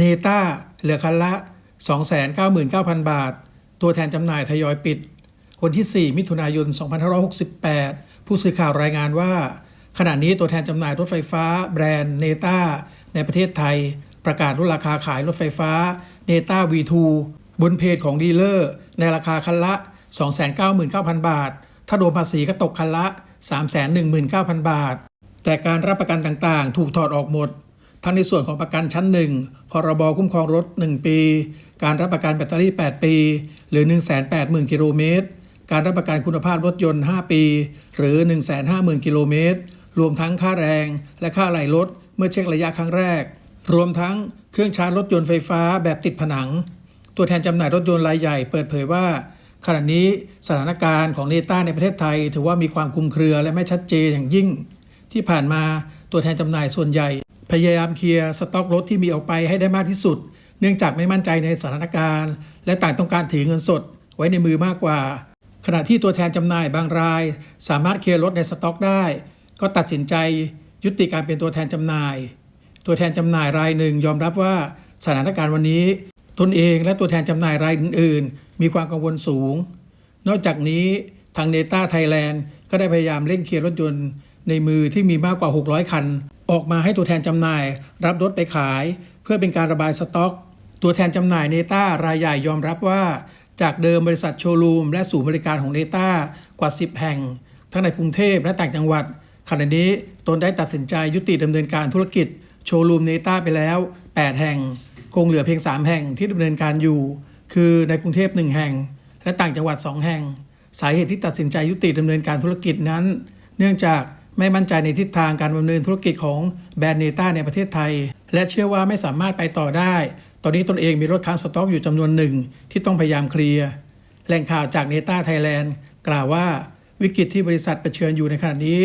เนต้าเหลือคันละ 299,000 บาท ตัวแทนจำหน่ายทยอยปิด วันที่ 4 มิถุนายน 2568 ผู้สื่อข่าวรายงานว่า ขณะนี้ตัวแทนจำหน่ายรถไฟฟ้า แบรนด์เนต้าในประเทศไทย ประกาศลดราคาขายรถไฟฟ้าเนต้า V2 บนเพจของดีลเลอร์ ในราคาคันละ 299,000 บาท ถ้ารวมภาษีก็ตกคันละ 319,000 บาท แต่การรับประกันต่างๆ ถูกถอดออกหมด ทั้งในส่วนของประกันชั้น 1 พรบคุ้มครองรถ 1 ปี การรับประกันแบตเตอรี่ 8 ปี หรือ 180,000 กิโลเมตร การรับประกันคุณภาพรถยนต์ 5 ปี หรือ 150,000 กิโลเมตร รวมทั้งค่าแรงและค่าไหลรถเมื่อเช็คระยะครั้งแรก รวมทั้งเครื่องชาร์จรถยนต์ไฟฟ้าแบบติดผนัง ตัวแทนจำหน่ายรถยนต์รายใหญ่เปิดเผยว่าขณะนี้สถานการณ์ของเนต้าในประเทศไทย ถือว่ามีความคลุมเครือและไม่ชัดเจนอย่างยิ่ง ที่ผ่านมาตัวแทนจำหน่ายส่วนใหญ่ พยายามเคลียร์สต็อกรถที่มีออกไปให้ได้มากที่สุด เนื่องจากไม่มั่นใจในสถานการณ์ และต่างต้องการถือเงินสดไว้ในมือมากกว่า ขณะที่ตัวแทนจำหน่ายบางราย สามารถเคลียร์รถในสต็อกได้ ก็ตัดสินใจยุติการเป็นตัวแทนจำหน่าย ตัวแทนจำหน่ายรายหนึ่งยอมรับว่าสถานการณ์วันนี้ ตนเองและตัวแทนจำหน่ายรายอื่น ๆ มีความกังวลสูง นอกจากนี้ทางเนต้าไทยแลนด์ก็ได้พยายามเร่งเคลียร์รถยนต์ในมือที่มีมากกว่า 600 คัน ออกมาให้ตัวแทนจำหน่าย รับรถไปขาย เพื่อเป็นการระบายสต็อก ตัวแทนจำหน่ายเนต้ารายใหญ่ยอมรับว่า จากเดิมบริษัทโชว์รูม และศูนย์บริการของเนต้ากว่า 10 แห่ง ทั้งในกรุงเทพและต่างจังหวัดขณะนี้ตนได้ตัดสินใจยุติดำเนินการธุรกิจโชว์รูมเนต้าไปแล้ว 8 แห่ง คงเหลือเพียง 3 แห่งที่ดำเนินการอยู่ คือในกรุงเทพ1แห่ง และต่างจังหวัด 2 แห่ง สาเหตุที่ตัดสินใจยุติดำเนินการธุรกิจนั้น เนื่องจาก ไม่มั่นใจในทิศทางการดำเนินธุรกิจของแบรนด์เนต้าในประเทศไทย และเชื่อว่าไม่สามารถไปต่อได้ ตอนนี้ตนเองมีรถค้างสต็อกอยู่จำนวนหนึ่งที่ต้องพยายามเคลียร์แหล่งข่าวจากเนต้าไทยแลนด์กล่าวว่าวิกฤตที่บริษัทเผชิญอยู่ในขณะนี้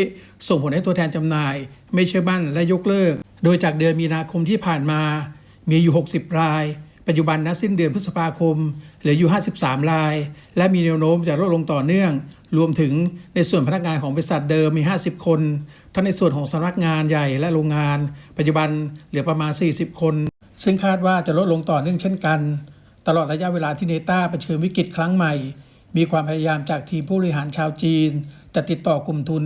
ส่งผลให้ตัวแทนจำหน่าย ไม่เชื่อมั่นและยกเลิก โดยจากเดือนมีนาคมที่ผ่านมา มีอยู่ 60 ราย ปัจจุบันณสิ้นเดือนพฤษภาคมเหลืออยู่ 53 ราย และมีแนวโน้มจะลดลงต่อเนื่อง รวมถึงในส่วนพนักงานของบริษัทเดิมมี 50 คนทั้งในส่วนของสำนักงานใหญ่และโรงงาน ปัจจุบันเหลือประมาณ 40 คน ซึ่งคาดว่าจะลดลงต่อเนื่องเช่นกัน ตลอดระยะเวลาที่เนต้าเผชิญวิกฤตครั้งใหม่ มีความพยายามจากทีมผู้บริหารชาวจีน จะติดต่อกลุ่มทุน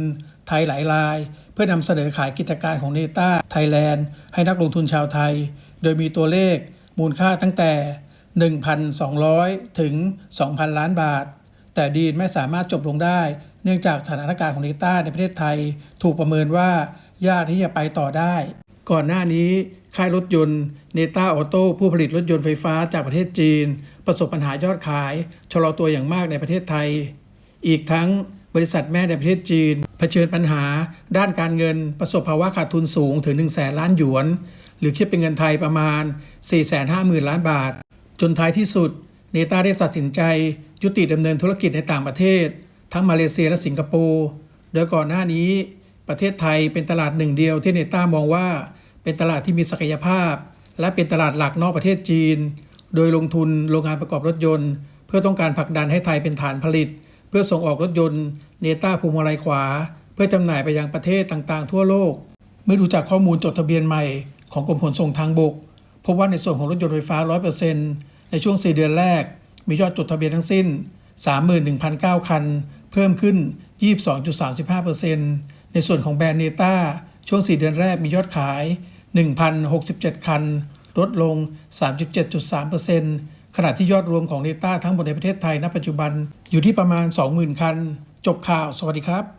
ไทยหลายราย เพื่อนำเสนอขายกิจการของเนต้าไทยแลนด์ให้นักลงทุนชาวไทย โดยมีตัวเลขมูลค่าตั้งแต่ 1,200 ถึง 2,000 ล้านบาท แต่ดีลไม่สามารถจบลงได้ เนื่องจากสถานการณ์ของเนต้าในประเทศไทย ถูกประเมินว่ายากที่จะไปต่อได้ ก่อนหน้านี้ค่ายรถยนต์เนต้าออโต้ผู้ผลิตรถยนต์ไฟฟ้าจากประเทศจีน ประสบปัญหายอดขาย ชะลอตัวอย่างมากในประเทศไทย อีกทั้งบริษัทแม่ในประเทศจีน เผชิญปัญหา ด้านการเงินประสบภาวะขาดทุนสูงถึง 1 0 0 0 0แสนล้านหยวน หรือคิดเป็นเงินไทยประมาณ 450,000 ล้านบาท จนท้ายที่สุด เนต้าได้ตัดสินใจ ยุติดำเนินธุรกิจในต่างประเทศ ทั้งมาเลเซียและสิงคโปร์โดยก่อนหน้านี้ ประเทศไทยเป็นตลาดหนึ่งเดียวที่เนต้ามองว่า เป็นตลาดที่มีศักยภาพ และเป็นตลาดหลักนอกประเทศจีน โดยลงทุนโรงงานประกอบรถยนต์ เพื่อต้องการผลักดันให้ไทยเป็นฐานผลิต เพื่อส่งออกรถยนต์เนต้าภูมิลัยขวา เพื่อจำหน่ายไปยังประเทศต่างๆ ทั่วโลก เมื่อดูจากข้อมูลจดทะเบียนใหม่ของกรมขนส่งทางบกพบว่าในส่วนของรถยนต์ไฟฟ้า 100%ในช่วง 4 เดือนแรก มียอดจดทะเบียนทั้งสิ้น 31,009 คัน เพิ่มขึ้น 22.35%ในส่วนของแบรนด์เนต้าช่วง 4 เดือนแรกมียอดขาย 1,067 คัน ลดลง 37.3%ขณะที่ยอดรวมของเนต้าทั้งหมดในประเทศไทยณปัจจุบันอยู่ที่ประมาณ 20,000 คัน จบข่าว สวัสดีครับ